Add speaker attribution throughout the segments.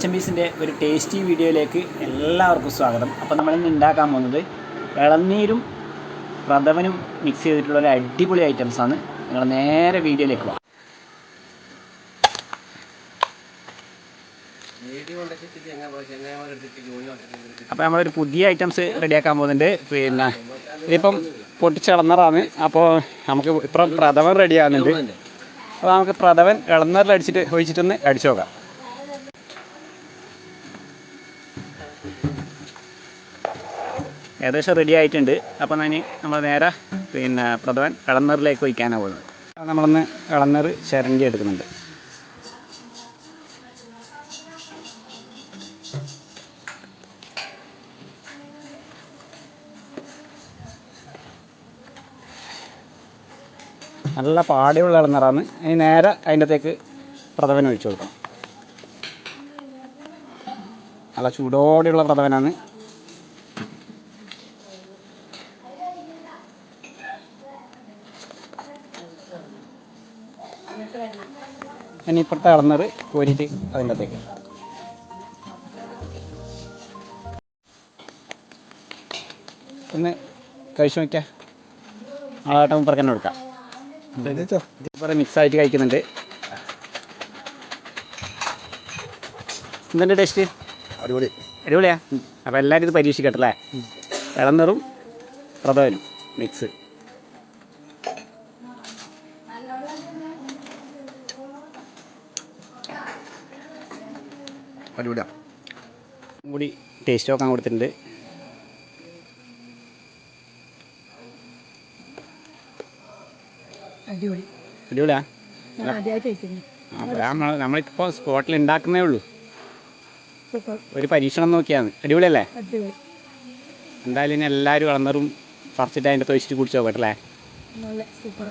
Speaker 1: H M ബീസിന്റെ ഒരു tasty വീഡിയോയിലേക്ക് എല്ലാവർക്കും സ്വാഗതം. അപ്പോൾ നമ്മൾ ഇന്ന് ഉണ്ടാക്കാൻ പോകുന്നത് ഇളനീരും പ്രഥമനും മിക്സ് ചെയ്തിട്ടുള്ള ഒരു അടിപൊളി ഐറ്റംസാണ് നിങ്ങൾ നേരെ വീഡിയോയിലേക്ക് പോകാം അപ്പോൾ നമ്മളൊരു പുതിയ ഐറ്റംസ് റെഡിയാക്കാൻ പോകുന്നുണ്ട്. പിന്നെ ഇതിപ്പം പൊട്ടിച്ചിളന്നറാണ് അപ്പോൾ നമുക്ക് ഇപ്പം പ്രഥമൻ റെഡി ആകുന്നുണ്ട്. അപ്പോൾ നമുക്ക് പ്രഥമൻ ഇളന്നറിൽ അടിച്ചിട്ട് ഒഴിച്ചിട്ടൊന്ന് അടിച്ചു നോക്കാം. ഏകദേശം റെഡി ആയിട്ടുണ്ട്. അപ്പോൾ ഞാൻ നമ്മൾ നേരെ പിന്നെ പ്രഥമൻ ഇളന്നറിലേക്ക് ഒഴിക്കാനാണ് പോകുന്നത്. നമ്മളൊന്ന് കളന്നർ ചരണ്ടി എടുക്കുന്നുണ്ട് നല്ല പാടിയുള്ള ഇളന്നറാണ് ഇനി നേരെ അതിന്റെ അകത്തേക്ക് പ്രഥമൻ ഒഴിച്ചു കൊടുക്കണം. നല്ല ചൂടോടെയുള്ള പ്രഥമനാണ് ഇനി ഇപ്പുറത്തെ അളന്നറ് കോരിയിട്ട് അതിന്റെ അകത്തേക്ക് ഒന്ന് കഴിച്ചു നോക്കിയാൽ ആളാട്ടം പറക്കാൻ കൊടുക്കാം. ഇപ്പോൾ മിക്സ് ആയിട്ട് കഴിക്കുന്നുണ്ട്. എന്തിന്റെ ടേസ്റ്റ്
Speaker 2: അടിപൊളി.
Speaker 1: അടിപൊളിയാ? അപ്പോൾ എല്ലാവരും ഇത് പരീക്ഷിക്കട്ടെ അല്ലേ? ഇളന്നറും പ്രഥമനും മിക്സ്
Speaker 2: അടിപൊളിയാ.
Speaker 1: കൂടി ടേസ്റ്റ് നോക്കാൻ കൊടുത്തിട്ടുണ്ട്.
Speaker 3: അടിപൊളി.
Speaker 1: അടിപൊളിയാ? നമ്മളിപ്പോൾ സ്പോട്ടിൽ ഉണ്ടാക്കുന്നേ ഉള്ളൂ. ഒരു പരീക്ഷണം നോക്കിയാണ്. അടിപൊളിയല്ലേ?
Speaker 3: അടിപൊളി.
Speaker 1: എന്തായാലും ഇനി എല്ലാവരും ഇളന്നറും പറിച്ചിട്ട് അതിന്റെ തൊഴിച്ചിട്ട് കുടിച്ച് നോക്കട്ടെ
Speaker 3: നല്ല സൂപ്പർ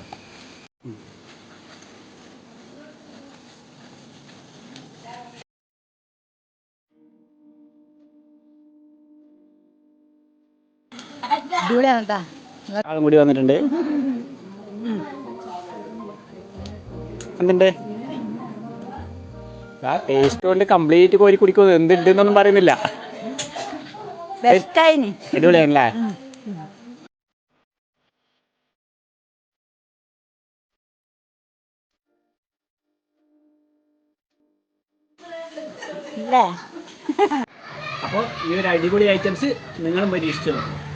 Speaker 1: ആളും കൂടി വന്നിട്ടുണ്ട്. എന്തുണ്ട്? ആ ടേസ്റ്റ് കൊണ്ട് കംപ്ലീറ്റ് കോരി കുടിക്കുന്നത് എന്തുണ്ടെന്നൊന്നും പറയുന്നില്ല. അടിപൊളിയാണല്ലേ? അപ്പോൾ ഈ ഒരു അടിപൊളി ഐറ്റംസ് നിങ്ങളും പരീക്ഷിച്ചു? നോക്കും